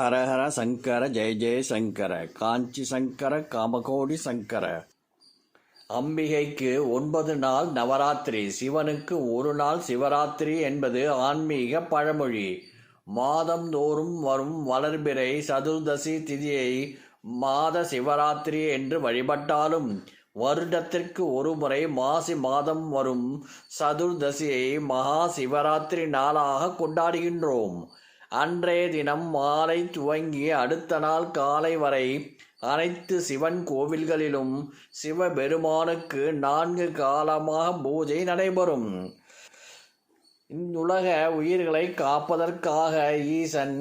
ஹரஹர சங்கர ஜெய ஜெய சங்கர காஞ்சி சங்கர காமகோடி சங்கர. அம்பிகைக்கு ஒன்பது நாள் நவராத்திரி சிவனுக்கு ஒரு நாள் சிவராத்திரி என்பது ஆன்மீக பழமொழி. மாதந்தோறும் வரும் வளர்பிறை சதுர்தசி திதியை மாத சிவராத்திரி என்று வழிபட்டாலும் வருடத்திற்கு ஒரு முறை மாசி மாதம் வரும் சதுர்தசியை மகா சிவராத்திரி நாளாக கொண்டாடுகின்றோம். அன்றைய தினம் மாலை துவங்கி அடுத்த நாள் காலை வரை அனைத்து சிவன் கோவில்களிலும் சிவபெருமானுக்கு நான்கு காலமாக பூஜை நடைபெறும். இந்நுலக உயிர்களை காப்பதற்காக ஈசன்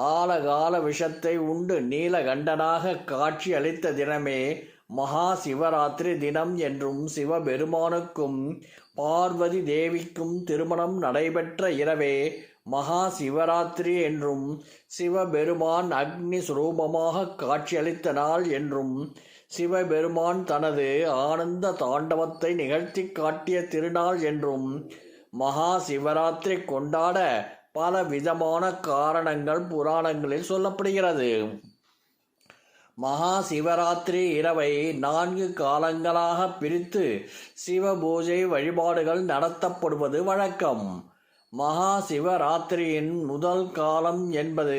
ஆலகால விஷத்தை உண்டு நீலகண்டனாக காட்சி அளித்த தினமே மகா சிவராத்திரி தினம் என்றும் சிவபெருமானுக்கும் பார்வதி தேவிக்கும் திருமணம் நடைபெற்ற இரவே மகா சிவராத்திரி என்றும் சிவபெருமான் அக்னி சுரூபமாக காட்சியளித்த நாள் என்றும் சிவபெருமான் தனது ஆனந்த தாண்டவத்தை நிகழ்த்தி காட்டிய திருநாள் என்றும் மகா சிவராத்திரி கொண்டாட பல விதமான காரணங்கள் புராணங்களில் சொல்லப்படுகிறது. மகா சிவராத்திரி இரவை நான்கு காலங்களாக பிரித்து சிவ பூஜை வழிபாடுகள் நடத்தப்படுவது வழக்கம். மகா சிவராத்திரியின் முதல் காலம் என்பது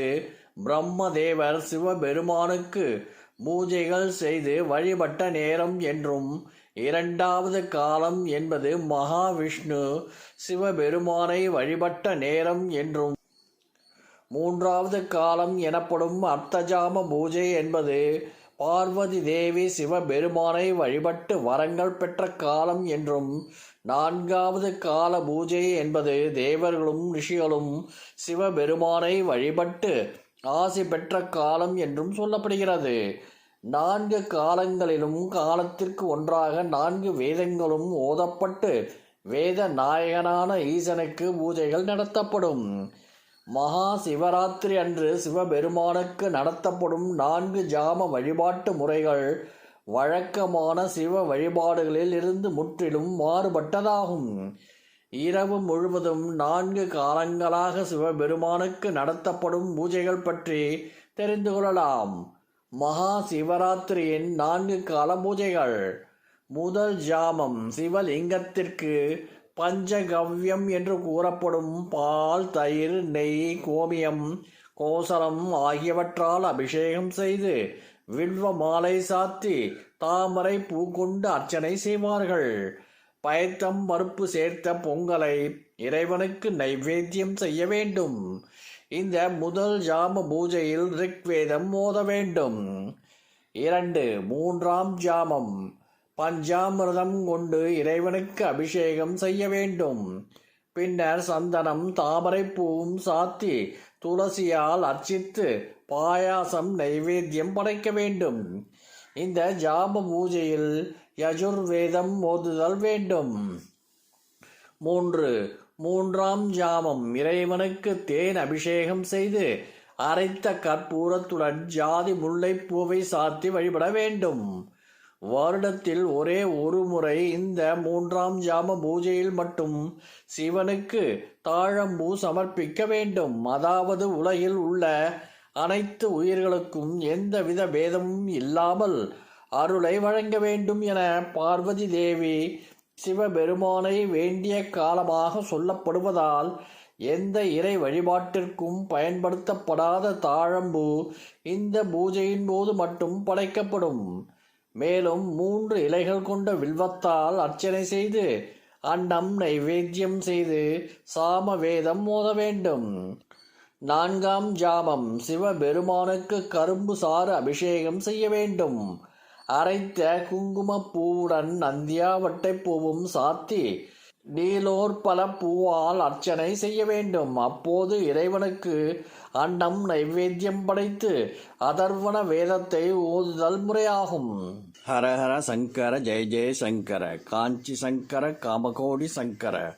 பிரம்மதேவர் சிவபெருமானுக்கு பூஜைகள் செய்து வழிபட்ட நேரம் என்றும் இரண்டாவது காலம் என்பது மகாவிஷ்ணு சிவபெருமானை வழிபட்ட நேரம் என்றும் மூன்றாவது காலம் எனப்படும் அர்த்தஜாம பூஜை என்பது பார்வதி தேவி சிவபெருமானை வழிபட்டு வரங்கள் பெற்ற காலம் என்றும் நான்காவது கால பூஜை என்பது தேவர்களும் ரிஷிகளும் சிவபெருமானை வழிபட்டு ஆசி பெற்ற காலம் என்றும் சொல்லப்படுகிறது. நான்கு காலங்களிலும் காலத்திற்கு ஒன்றாக நான்கு வேதங்களும் ஓதப்பட்டு வேத நாயகனான ஈசனுக்கு பூஜைகள் நடத்தப்படும். மகா சிவராத்திரி அன்று சிவபெருமானுக்கு நடத்தப்படும் நான்கு ஜாம வழிபாட்டு முறைகள் வழக்கமான சிவ வழிபாடுகளில் இருந்து முற்றிலும் மாறுபட்டதாகும். இரவு முழுவதும் நான்கு காலங்களாக சிவபெருமானுக்கு நடத்தப்படும் பூஜைகள் பற்றி தெரிந்து கொள்ளலாம். மகா சிவராத்திரியின் நான்கு கால பூஜைகள். முதல் ஜாமம் சிவலிங்கத்திற்கு பஞ்சகவ்யம் என்று கூறப்படும் பால் தயிர் நெய் கோமியம் கோசலம் ஆகியவற்றால் அபிஷேகம் செய்து வில்வ மாலை சாத்தி தாமரை பூ கொண்டு அர்ச்சனை செய்வார்கள். பயத்தம் பருப்பு சேர்த்த பொங்கலை இறைவனுக்கு நைவேத்தியம் செய்ய வேண்டும். இந்த முதல் ஜாம பூஜையில் ரிக்வேதம் மோத வேண்டும். இரண்டு மூன்றாம் ஜாமம். பஞ்சாமிரதம் கொண்டு இறைவனுக்கு அபிஷேகம் செய்ய வேண்டும். பின்னர் சந்தனம் தாமரைப்பூவும் சாத்தி துளசியால் அர்ச்சித்து பாயாசம் நைவேத்தியம் படைக்க வேண்டும். இந்த ஜாப பூஜையில் யஜுர்வேதம் ஓதுதல் வேண்டும். மூன்று. மூன்றாம் ஜாமம். இறைவனுக்கு தேன் அபிஷேகம் செய்து அரைத்த கற்பூரத்துடன் ஜாதி முல்லைப்பூவை சாத்தி வழிபட வேண்டும். வருடத்தில் ஒரே ஒரு முறை இந்த மூன்றாம் ஜாம பூஜையில் மட்டும் சிவனுக்கு தாழம்பூ சமர்ப்பிக்க வேண்டும். அதாவது உலகில் உள்ள அனைத்து உயிர்களுக்கும் எந்தவித பேதமும் இல்லாமல் அருளை வழங்க வேண்டும் என பார்வதி தேவி சிவபெருமானை வேண்டிய காலமாக சொல்லப்படுவதால் எந்த இறை வழிபாட்டிற்கும் பயன்படுத்தப்படாத தாழம்பு இந்த பூஜையின் போது மட்டும் படைக்கப்படும். மேலும் மூன்று இலைகள் கொண்ட வில்வத்தால் அர்ச்சனை செய்து அன்னம் நைவேத்தியம் செய்து சாம வேதம் மோத வேண்டும். நான்காம் ஜாமம் சிவபெருமானுக்கு கரும்பு சாறு அபிஷேகம் செய்ய வேண்டும். அரைத்த குங்குமப்பூவுடன் நந்தியாவட்டை பூவும் சாத்தி நீலோற்பல பூவால் அர்ச்சனை செய்ய வேண்டும். அப்போது இறைவனுக்கு அன்னம் நைவேத்தியம் படைத்து அதர்வன வேதத்தை ஓதுதல் முறையாகும். ஹரஹர சங்கர ஜெய ஜெய சங்கர காஞ்சி சங்கர காமகோடி சங்கர.